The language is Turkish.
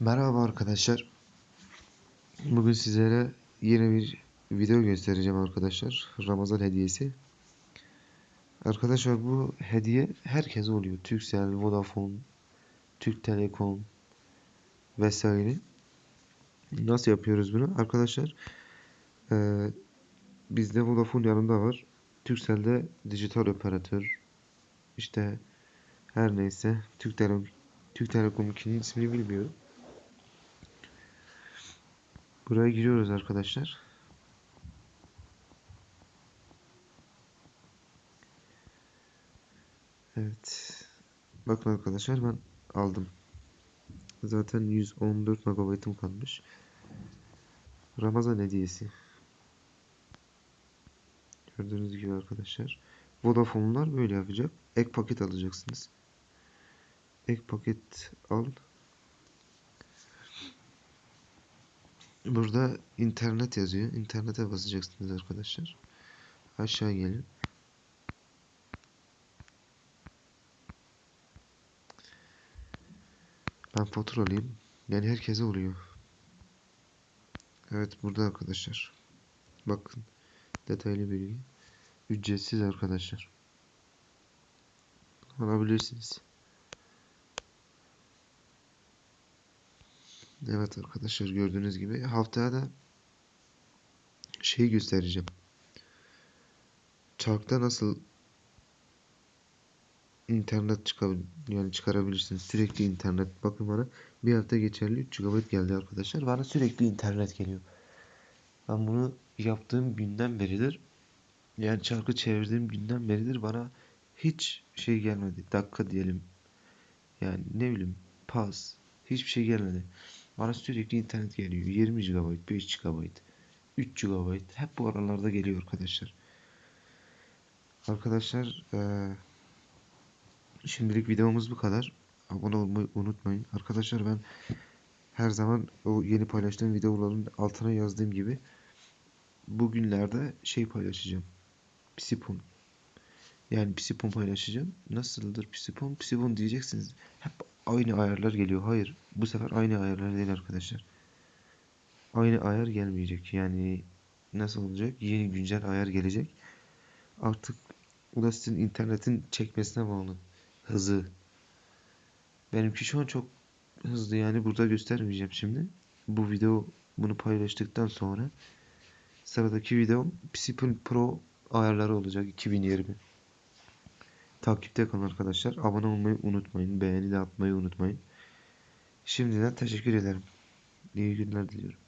Merhaba arkadaşlar. Bugün sizlere yeni bir video göstereceğim arkadaşlar. Ramazan hediyesi. Arkadaşlar bu hediye herkese oluyor. Turkcell, Vodafone, Türk Telekom vesaire. Nasıl yapıyoruz bunu? Arkadaşlar eee bizde Vodafone yanında var. Turkcell'de dijital operatör. İşte her neyse Türk Telekom Türk Telekom'unkinin ismini bilmiyorum. Buraya giriyoruz arkadaşlar. Evet. Bakın arkadaşlar ben aldım. Zaten 114 megabaytım kalmış. Ramazan hediyesi. Gördüğünüz gibi arkadaşlar. Vodafone'lar böyle yapacak. Ek paket alacaksınız. Ek paket al. Burada internet yazıyor. İnternete basacaksınız arkadaşlar. Aşağı gelin. Ben faturalıyım. Yani herkese oluyor. Evet burada arkadaşlar. Bakın. Detaylı bilgi. Ücretsiz arkadaşlar. Alabilirsiniz. Evet arkadaşlar gördüğünüz gibi haftaya da şeyi göstereceğim. Çarkta nasıl internet çıkabil yani çıkarabilirsiniz. Sürekli internet. Bakın bana bir hafta geçerli 3 GB geldi arkadaşlar. Bana sürekli internet geliyor. Ben bunu yaptığım günden beridir yani çarkı çevirdiğim günden beridir bana hiç şey gelmedi. Dakika diyelim. Yani ne bileyim pas. Hiçbir şey gelmedi. Bana sürekli internet geliyor. 20 GB, 5 GB, 3 GB. Hep bu aralarda geliyor arkadaşlar. Arkadaşlar eee şimdilik videomuz bu kadar. Abone olmayı unutmayın. Arkadaşlar ben her zaman o yeni paylaştığım videoların altına yazdığım gibi bugünlerde şey paylaşacağım. Psipon. Yani Psipon paylaşacağım. Nasıldır Psipon? Psipon diyeceksiniz. Hep aynı ayarlar geliyor. Hayır. Bu sefer aynı ayarlar değil arkadaşlar. Aynı ayar gelmeyecek. Yani nasıl olacak? Yeni güncel ayar gelecek. Artık bu da sizin internetin çekmesine bağlı. Hızı. Benimki şu an çok hızlı yani burada göstermeyeceğim şimdi. Bu video bunu paylaştıktan sonra sıradaki videom Psipon Pro ayarları olacak 2020. Takipte kalın arkadaşlar. Abone olmayı unutmayın. Beğeni de atmayı unutmayın. Şimdiden teşekkür ederim. İyi günler diliyorum.